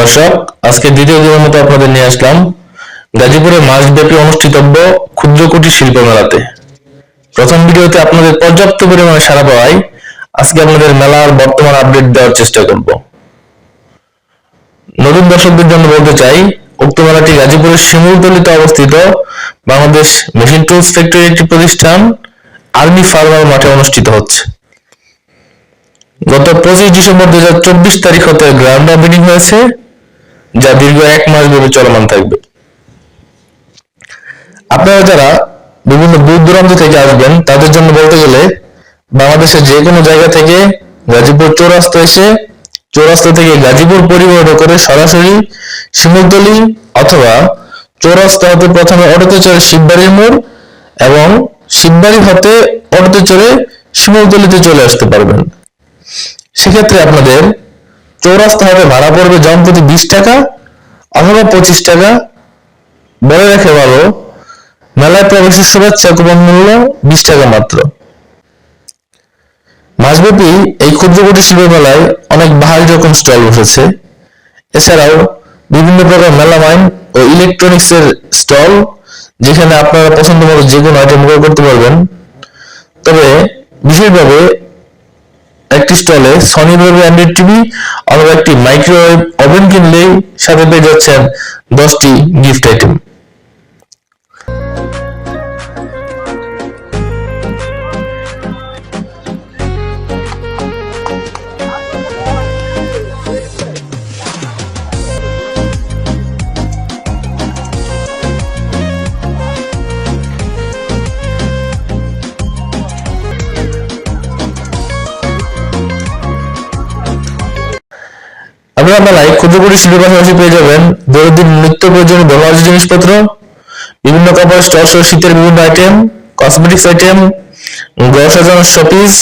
দর্শক, আজকে দ্বিতীয় দিনের মতো আপনাদের নিয়ে আসলাম গাজীপুরে মাসব্যাপী অনুষ্ঠিতব্য ক্ষুদ্র কুটির শিল্প মেলাতে। প্রথম ভিডিওতে আপনাদের পর্যাপ্ত পরিমাণে সাড়া পাওয়ায় আজকে আপনাদের মেলার বর্তমান আপডেট দেওয়ার চেষ্টা করব। নতুন দর্শকদের জন্য বলতে চাই, উক্ত মেলাটি গাজীপুরের শিমুলতলিতে অবস্থিত বাংলাদেশ মেশিন টুলস ফ্যাক্টরি একটি প্রতিষ্ঠান, আর্মি ফার্মার মাঠে অনুষ্ঠিত হচ্ছে। গত পঁচিশ ডিসেম্বর দু হাজার চব্বিশ তারিখ হতে গ্রাউন্ড ওপেনিং হয়েছে। যা দীর্ঘ এক মাস ব্যাপী চলমান থাকবে। আপনারা যারা বিভিন্ন দূর দূরান্ত থেকে আসবেন, তাদের জন্য বলতে গেলে বাংলাদেশের যে কোনো জায়গা থেকে গাজীপুর চৌরাস্তা এসে, চৌরাস্তা থেকে গাজীপুর পরিবহন করে সরাসরি শিমুলতলি অথবা চৌরাস্তা হতে প্রথমে অটোতে চড়ে শিববাড়ির মোড় এবং শিববাড়ি হতে অটোতে চড়ে শিমুলতলিতে চলে আসতে পারবেন। সেক্ষেত্রে আপনাদের চৌরাস্তা হবে, ভাড়া পড়বে জনপ্রতি বিশ টাকা অথবা পঁচিশ টাকা। বলে রেখে ভালো, মেলায় প্রবেশের শুভেচ্ছা কুপন মূল্য বিশ টাকা মাত্র। মাসব্যাপী এই ক্ষুদ্র কুটির শিল্প মেলায় অনেক ভারী রকম স্টল বসেছে। এছাড়াও বিভিন্ন প্রকার মেলামাইন ও ইলেকট্রনিক্স এর স্টল, যেখানে আপনারা পছন্দ মতো যে কোনো আইটেম করতে পারবেন। তবে বিশেষভাবে একটি স্টলে ব্রডওয়ে অ্যান্ড্রয়েড টিভি অথবা একটি মাইক্রোওয়েভ ওভেন কিনলেই সাথে পেয়ে যাচ্ছেন দশটি গিফট আইটেম আপনারা মেলায় ক্ষুদ্র কুটির শিল্পের পাশাপাশি পেয়ে যাবেন দৈনন্দিন নিত্য প্রয়োজনীয় ব্যবহার্য জিনিসপত্র, বিভিন্ন কাপড় স্টল সহ শীতের বিভিন্ন আইটেম কসমেটিক্স আইটেম ঘর সাজানোর শপিস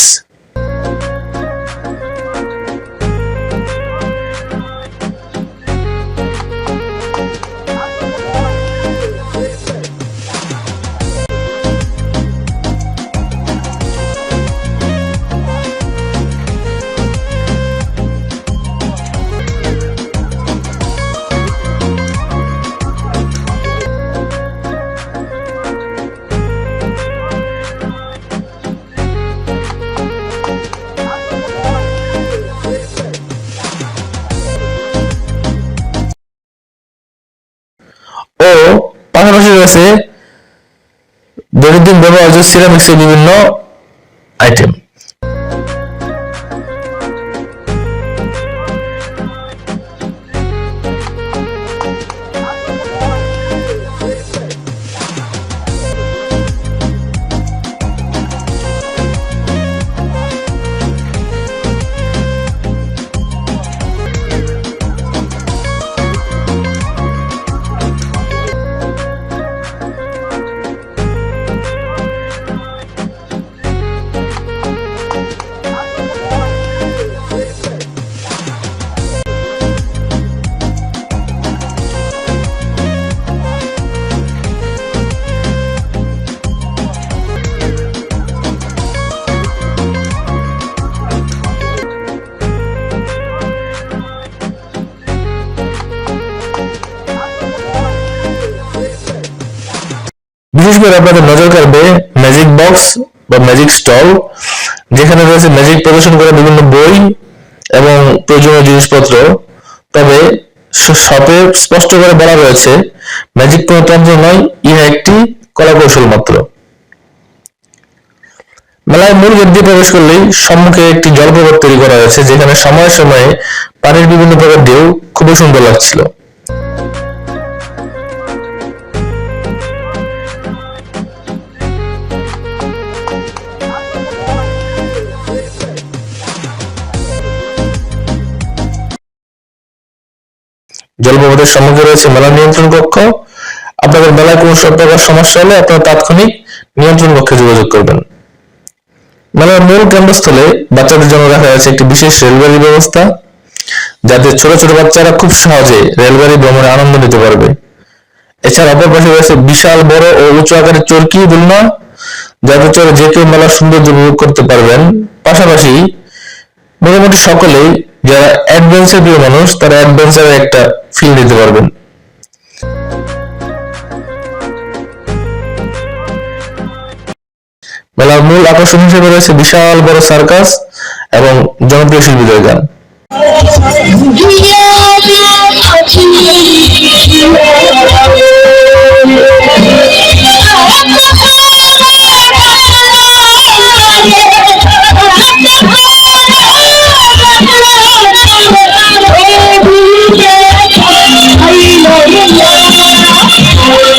ও পাশাপাশি রয়েছে দৈনন্দিন ব্যবহার্য সিরামিক্সের বিভিন্ন আইটেম বিশেষ করে আপনাদের নজর কাড়বে ম্যাজিক বক্স বা ম্যাজিক স্টল যেখানে রয়েছে ম্যাজিক প্রদর্শন করা বিভিন্ন বই এবং প্রয়োজনীয় জিনিসপত্র। তবে শপে স্পষ্ট করে বলা রয়েছে ম্যাজিক কোনো তন্ত্র নয়, ইহা একটি কলা কৌশল মাত্র। মেলায় মূল গেট দিয়ে প্রবেশ করলেই সম্মুখে একটি জলপ্রপাত তৈরি করা হয়েছে, যেখানে সময়ে সময়ে পানির বিভিন্ন প্রকার ঢেউ খুবই সুন্দর লাগছিল। জলপ্রপাতের সম্মুখে রয়েছে মেলা নিয়ন্ত্রণ কক্ষ। আপনাদের মেলায় কোনো সব প্রকার সমস্যা হলে আপনারা তাৎক্ষণিক নিয়ন্ত্রণ কক্ষে যোগাযোগ করবেন। মেলার মূল কেন্দ্রস্থলে বাচ্চাদের জন্য রাখা হয়েছে একটি বিশেষ রেলগাড়ি ব্যবস্থা, যাতে ছোট ছোট বাচ্চারা খুব সহজে রেলগাড়ি ভ্রমণে আনন্দ নিতে পারবে। এছাড়া অপর পাশে রয়েছে বিশাল, বড় ও উঁচু আকারের চরকি, দোলনা, যাতে চড়ে যে কেউ মেলার সৌন্দর্য উপভোগ করতে পারবেন। পাশাপাশি মোটামুটি সকলেই যারা অ্যাডভেঞ্চার প্রিয় মানুষ তারা অ্যাডভেঞ্চারে একটা ফিল নিতে পারবেন মেলার মূল আকর্ষণ হিসেবে রয়েছে বিশাল বড় সার্কাস এবং জনপ্রিয় শিল্পীদের গান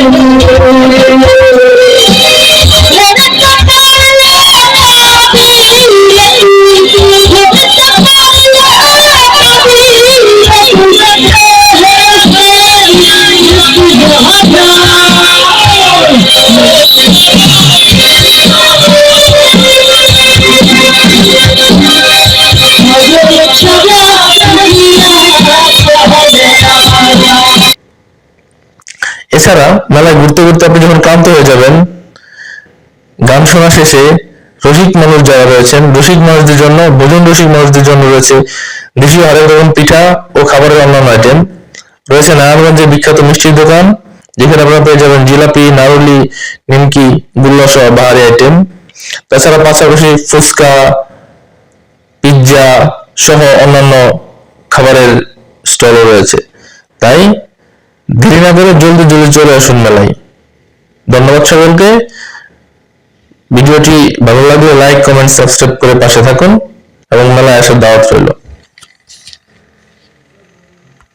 I'm এছাড়া মেলায় ঘুরতে ঘুরতে আপনি যখন ক্লান্ত হয়ে যাবেন, গান শোনা শেষে রসিক মানুষ যারা রয়েছেন, রসিক মানুষদের জন্য, ভোজন রসিক মানুষদের জন্য রয়েছে দেশীয় হরেক রকম পিঠা ও খাবারের অন্যান্য আইটেম রয়েছে নারায়ণগঞ্জের বিখ্যাত মিষ্টির দোকান, যেখানে আপনারা পেয়ে যাবেন জিলাপি, নারুলি, নিমকি গুল্লা সহ বাহারি আইটেম তাছাড়া পাশাপাশি ফুচকা, পিৎজা সহ অন্যান্য খাবারের স্টলও রয়েছে। তাই দেরি না করে জলদি চলে আসুন মেলায় ধন্যবাদ সকলকে। ভিডিওটি ভালো লাগলে লাইক কমেন্ট সাবস্ক্রাইব করে পাশে থাকুন এবং মেলায় আসার দাওয়াত রইল।